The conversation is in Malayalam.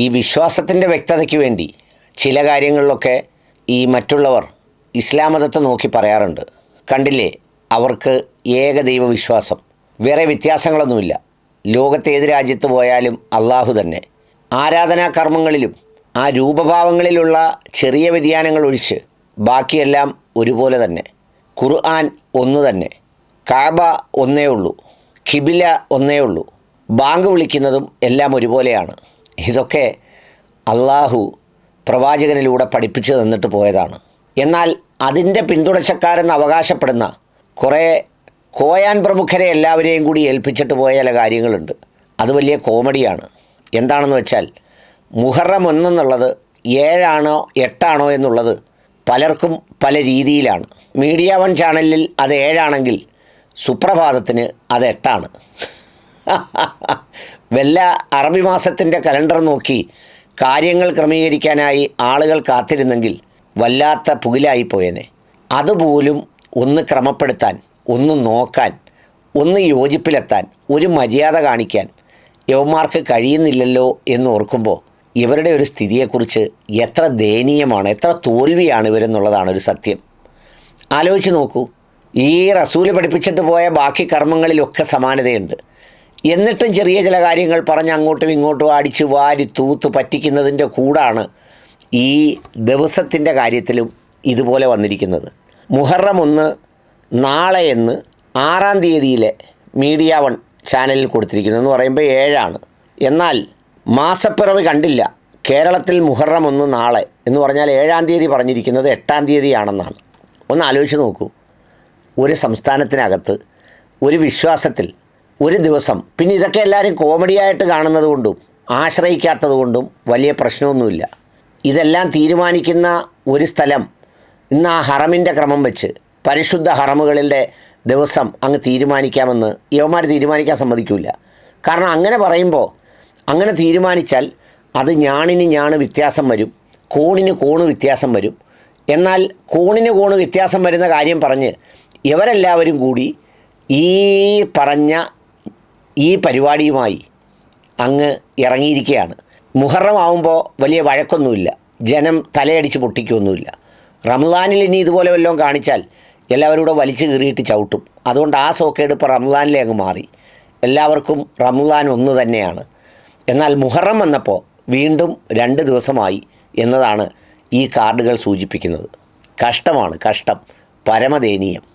ഈ വിശ്വാസത്തിന്റെ വ്യക്തതയ്ക്ക് വേണ്ടി ചില കാര്യങ്ങളിലൊക്കെ ഈ മറ്റുള്ളവർ ഇസ്ലാം മതത്തെ നോക്കി പറയാറുണ്ട്. കണ്ടില്ലേ? അവർക്ക് ഏകദൈവ വിശ്വാസം വേറെ വ്യത്യാസങ്ങളൊന്നുമില്ല. ലോകത്തെ ഏത് രാജ്യത്ത് പോയാലും അള്ളാഹു തന്നെ. ആരാധനാ കർമ്മങ്ങളിലും ആ രൂപഭാവങ്ങളിലുള്ള ചെറിയ വ്യതിയാനങ്ങൾ ഒഴിച്ച് ബാക്കിയെല്ലാം ഒരുപോലെ തന്നെ. ഖുർആൻ ഒന്ന് തന്നെ. കാബ ഒന്നേ ഉള്ളൂ. ഖിബില ഒന്നേ ഉള്ളൂ. ബാങ്ക് വിളിക്കുന്നതും എല്ലാം ഒരുപോലെയാണ്. ഇതൊക്കെ അള്ളാഹു പ്രവാചകനിലൂടെ പഠിപ്പിച്ചു തന്നിട്ട് പോയതാണ്. എന്നാൽ അതിന്റെ പിന്തുടർച്ചക്കാരെന്ന് അവകാശപ്പെടുന്ന കുറേ കോയാൻ പ്രമുഖരെ എല്ലാവരെയും കൂടി ഏൽപ്പിച്ചിട്ട് പോയ ചില കാര്യങ്ങളുണ്ട്. അത് വലിയ കോമഡിയാണ്. എന്താണെന്ന് വെച്ചാൽ മുഹറം ഒന്നെന്നുള്ളത് ഏഴാണോ എട്ടാണോ എന്നുള്ളത് പലർക്കും പല രീതിയിലാണ്. മീഡിയ വൺ ചാനലിൽ അത് ഏഴാണെങ്കിൽ സുപ്രഭാതത്തിന് അത് എട്ടാണ്. വല്ല അറബി മാസത്തിന്റെ കലണ്ടർ നോക്കി കാര്യങ്ങൾ ക്രമീകരിക്കാനായി ആളുകൾ കാത്തിരുന്നെങ്കിൽ വല്ലാത്ത പുകിലായി അതുപോലും ഒന്ന് ക്രമപ്പെടുത്താൻ ഒന്ന് നോക്കാൻ ഒന്ന് യോജിപ്പിലെത്താൻ ഒരു മര്യാദ കാണിക്കാൻ യവന്മാർക്ക് കഴിയുന്നില്ലല്ലോ എന്ന് ഓർക്കുമ്പോൾ ഇവരുടെ ഒരു സ്ഥിതിയെക്കുറിച്ച് എത്ര ദയനീയമാണ് എത്ര തോൽവിയാണ് ഇവരെന്നുള്ളതാണ് ഒരു സത്യം. ആലോചിച്ച് നോക്കൂ ഈ റസൂൽ പഠിപ്പിച്ചിട്ട് പോയ ബാക്കി കർമ്മങ്ങളിലൊക്കെ സമാനതയുണ്ട്. എന്നിട്ടും ചെറിയ ചില കാര്യങ്ങൾ പറഞ്ഞ് അങ്ങോട്ടും ഇങ്ങോട്ടും അടിച്ച് വാരി തൂത്ത് പറ്റിക്കുന്നതിന്റെ കൂടാണ് ഈ ദിവസത്തിന്റെ കാര്യത്തിലും ഇതുപോലെ വന്നിരിക്കുന്നത്. മുഹറം ഒന്ന് നാളെ എന്ന് ആറാം തീയതിയിലെ മീഡിയ വൺ ചാനലിൽ കൊടുത്തിരിക്കുന്നതെന്ന് പറയുമ്പോൾ ഏഴാണ്. എന്നാൽ മാസപ്പിറവ് കണ്ടില്ല. കേരളത്തിൽ മുഹറം ഒന്ന് നാളെ എന്ന് പറഞ്ഞാൽ ഏഴാം തീയതി പറഞ്ഞിരിക്കുന്നത് എട്ടാം തീയതിയാണെന്നാണ്. ഒന്ന് ആലോചിച്ച് നോക്കൂ. ഒരു സംസ്ഥാനത്തിനകത്ത് ഒരു വിശ്വാസത്തിൽ ഒരു ദിവസം. പിന്നെ ഇതൊക്കെ എല്ലാവരും കോമഡിയായിട്ട് കാണുന്നത് കൊണ്ടും ആശ്രയിക്കാത്തത് കൊണ്ടും വലിയ പ്രശ്നമൊന്നുമില്ല. ഇതെല്ലാം തീരുമാനിക്കുന്ന ഒരു സ്ഥലം ഇന്ന് ആ ഹറമിന്റെ ക്രമം വെച്ച് പരിശുദ്ധ ഹറമുകളിലെ ദിവസം അങ്ങ് തീരുമാനിക്കാമെന്ന് യവന്മാർ തീരുമാനിക്കാൻ സമ്മതിക്കില്ല കാരണം അങ്ങനെ പറയുമ്പോൾ അങ്ങനെ തീരുമാനിച്ചാൽ അത് ഞാണിന് ഞാണ് വ്യത്യാസം വരും കോണിന് കോണ് വ്യത്യാസം വരും. എന്നാൽ കോണിന് കോണ് വ്യത്യാസം വരുന്ന കാര്യം പറഞ്ഞ് ഇവരെല്ലാവരും കൂടി ഈ പറഞ്ഞ ഈ പരിപാടിയുമായി അങ്ങ് ഇറങ്ങിയിരിക്കുകയാണ്. മുഹറം ആവുമ്പോൾ വലിയ വഴക്കൊന്നുമില്ല. ജനം തലയടിച്ച് പൊട്ടിക്കൊന്നുമില്ല റംസാനിൽ ഇനി ഇതുപോലെ വല്ലതും കാണിച്ചാൽ എല്ലാവരും കൂടെ വലിച്ചു കീറിയിട്ട് ചവിട്ടും. അതുകൊണ്ട് ആ സോക്കേട് ഇപ്പോൾ റംസാനിലെ അങ്ങ് മാറി. എല്ലാവർക്കും റംസാൻ ഒന്ന് തന്നെയാണ്. എന്നാൽ മുഹറം വന്നപ്പോൾ വീണ്ടും രണ്ട് ദിവസമായി എന്നതാണ് ഈ കാർഡുകൾ സൂചിപ്പിക്കുന്നത്. കഷ്ടമാണ് കഷ്ടം. പരമദയനീയം.